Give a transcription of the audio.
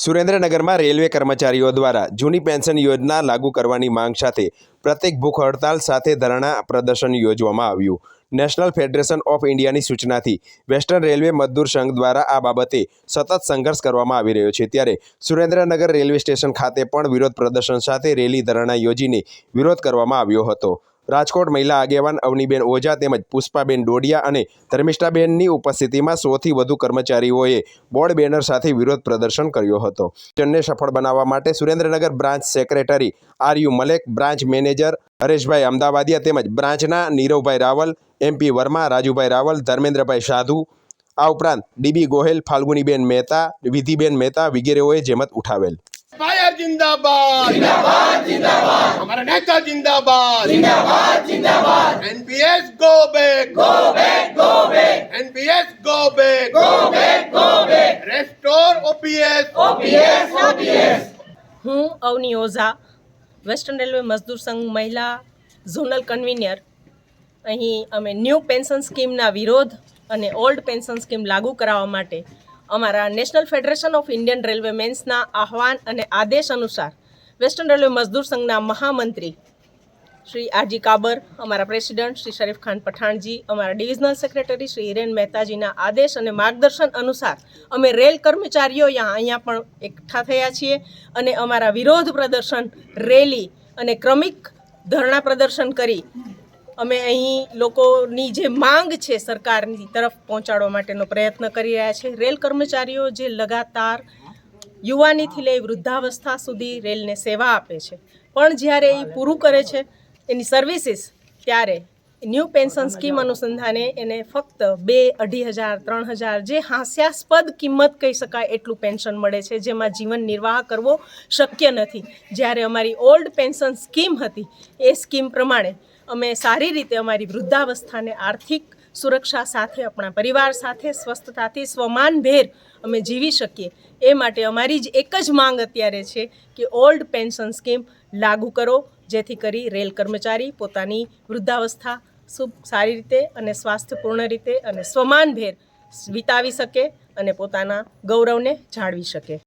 સુરેન્દ્રનગરમાં રેલવે કર્મચારીઓ દ્વારા જૂની પેન્શન યોજના લાગુ કરવાની માંગ સાથે પ્રત્યેક ભૂખ હડતાલ સાથે ધરણા પ્રદર્શન યોજવામાં આવ્યું. નેશનલ ફેડરેશન ઓફ ઇન્ડિયાની સૂચનાથી વેસ્ટર્ન રેલવે મજદૂર સંઘ દ્વારા આ બાબતે સતત સંઘર્ષ કરવામાં આવી રહ્યો છે. ત્યારે સુરેન્દ્રનગર રેલવે સ્ટેશન ખાતે પણ વિરોધ પ્રદર્શન સાથે રેલી ધરણા યોજીને વિરોધ કરવામાં આવ્યો હતો. રાજકોટ મહિલા આગેવાન અવનીબેન ઓઝા તેમજ પુષ્પાબેન ડોડિયા અને ધર્મિષ્ઠાબેનની ઉપસ્થિતિમાં સોથી વધુ કર્મચારીઓએ બોર્ડ બેનર સાથે વિરોધ પ્રદર્શન કર્યો હતો. મિશનને સફળ બનાવવા માટે Surendranagar branch secretary R U Malek, branch manager Hareshbhai Amdavadiya તેમજ બ્રાન્ચના નીરવભાઈ રાવલ એમપી વર્મા, રાજુભાઈ રાવલ, ધર્મેન્દ્રભાઈ સાધુ, આ ઉપરાંત ડીબી ગોહેલ, ફાલ્ગુનીબેન મહેતા, વિધિબેન મહેતા વગેરેઓએ જેમત ઉઠાવેલ. फायर जिंदाबाद जिंदाबाद जिंदाबाद हमारा नेता जिंदाबाद जिंदाबाद जिंदाबाद NPS go back go back go back NPS go back go back go back restore OPS OPS OPS હું અવની ઓઝા વેસ્ટર્ન રેલવે મજદૂર સંઘ મહિલા ઝોનલ કન્વીનર અહીં અમે ન્યૂ પેન્શન સ્કીમના વિરોધ અને ઓલ્ડ પેન્શન સ્કીમ લાગુ કરાવવા માટે અમારા national federation of Indian railway મેન્સના આહવાન અને આદેશ અનુસાર વેસ્ટર્ન રેલવે મજદૂર સંઘના મહામંત્રી શ્રી આરજી કાબર, અમારા પ્રેસિડન્ટ શ્રી શરીફ ખાન પઠાણજી, અમારા ડિવિઝનલ સેક્રેટરી શ્રી હિરેન મહેતાજીના આદેશ અને માર્ગદર્શન અનુસાર અમે રેલ કર્મચારીઓ અહીંયા પણ એકઠા થયા છીએ અને અમારા વિરોધ પ્રદર્શન, રેલી અને ક્રમિક ધરણા પ્રદર્શન કરી અમે અહીં લોકોની જે માંગ છે સરકારની તરફ પહોંચાડવા માટેનો પ્રયત્ન કરી રહ્યા છે. રેલ કર્મચારીઓ જે લગાતાર યુવાનીથી લઈ વૃદ્ધાવસ્થા સુધી રેલને સેવા આપે છે. પણ જ્યારે એ પૂરું કરે છે, એની સર્વિસીસ ત્યારે ન્યૂ પેન્શન સ્કીમ અનુસંધાને એને ફક્ત બે અઢી હજાર, ત્રણ હજાર જે હાસ્યાસ્પદ કિંમત કહી શકાય એટલું પેન્શન મળે છે, જેમાં જીવન નિર્વાહ કરવો શક્ય નથી. જ્યારે અમારી ઓલ્ડ પેન્શન સ્કીમ હતી, એ સ્કીમ પ્રમાણે અમે સારી રીતે અમારી વૃદ્ધાવસ્થાને આર્થિક સુરક્ષા સાથે, આપણા પરિવાર સાથે, સ્વસ્થતાથી સ્વમાનભેર અમે જીવી શકીએ. એ માટે અમારી જ એક જ માંગ અત્યારે છે કે ઓલ્ડ પેન્શન સ્કીમ લાગુ કરો, જેથી કરી રેલ કર્મચારી પોતાની વૃદ્ધાવસ્થા ખૂબ સારી રીતે અને સ્વાસ્થ્યપૂર્ણ રીતે અને સ્વમાનભેર વિતાવી શકે અને પોતાના ગૌરવને જાળવી શકે.